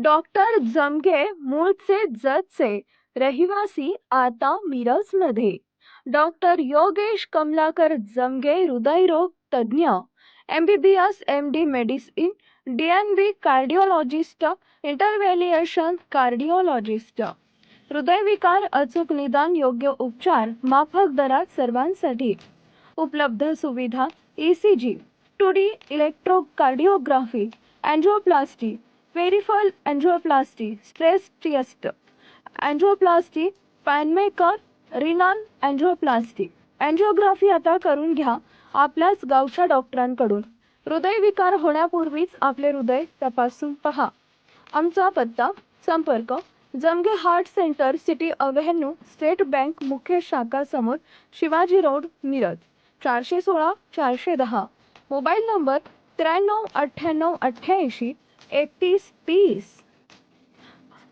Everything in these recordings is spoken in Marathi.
डॉक्टर जमगे मूळचे जतचे रहिवासी आता मिरजमध्ये. डॉक्टर योगेश कमलाकर जमगे हृदयरोग तज्ज्ञ, M B B S, M D medicine, D N B cardiologist interventional cardiologist. हृदयविकार, अचूक निदान, योग्य उपचार, माफक दरात सर्वांसाठी. उपलब्ध सुविधा, E C G, two D electrocardiography, angioplasty peripheral angioplasty stress test angioplasty pacemaker renal angioplasty angiography आता करून घ्या आपल्याच गावच्या डॉक्टरांकडून. हृदयविकार होण्यापूर्वीच आपले हृदय तपासून पहा. आमचा पत्ता संपर्क Jamge heart centre city avenue state bank मुख्य शाखा समोर शिवाजी रोड मिरज. चारशे सोळा चारशे दहा. मोबाईल नंबर त्र्याण्णव अठ्ठ्याण्णव अठ्ठ्याऐंशी एकतीस तीस.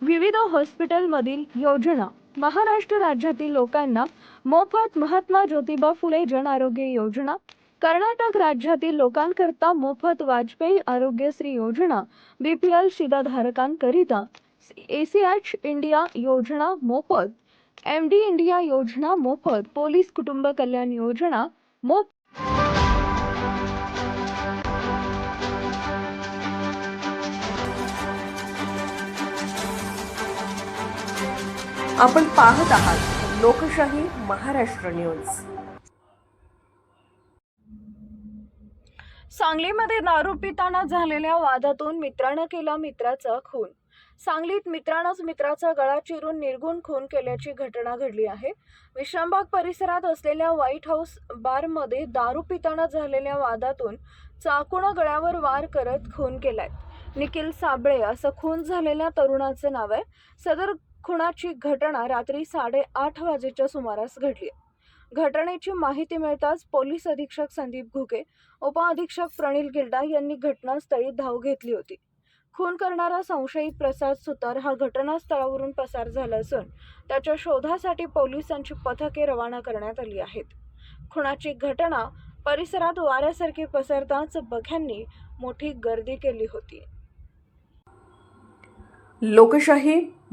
विविध हॉस्पिटलमधील योजना. महाराष्ट्र राज्यातील लोकांना मोफत महात्मा ज्योतिबा फुले जन आरोग्य योजना. कर्नाटक राज्यातील लोकांकरता मोफत वाजपेयी आरोग्यश्री योजना. बीपीएल शिधाधारकांकरिता एसीएच इंडिया योजना मोफत. एम डी इंडिया योजना मोफत. पोलीस कुटुंब कल्याण योजना मोफत. आपण पाहत आहात लोकशाही महाराष्ट्र न्यूज. सांगलीमध्ये दारू पिताना झालेल्या वादातून मित्रानं केला मित्राचा खून. सांगलीत मित्रानंच मित्राचा गळा चिरून निर्गुण खून केल्याची घटना घडली आहे. विश्रामबाग परिसरात असलेल्या व्हाईट हाऊस बारमध्ये दारू पिताना झालेल्या वादातून चाकूनं गळ्यावर वार करत खून केलाय. निखिल साबळे असं खून झालेल्या तरुणाचं नाव आहे. सदर खुणाची घटना रात्री साडेआठ वाजेच्या सुमारास घडली. घटनेची माहिती मिळताच पोलीस अधीक्षक संदीप घुगे उपअधीक्षक प्रणील गिल्डा यांनी घटनास्थळी धाव घेतली होती. खून करणारा संशयित प्रसाद सुतार हा घटनास्थळावरून पसार झाला असून त्याच्या शोधासाठी पोलिसांची पथके रवाना करण्यात आली आहेत. खुणाची घटना परिसरात वाऱ्यासारखी पसरताच बघ्यांनी मोठी गर्दी केली होती. लोकशाही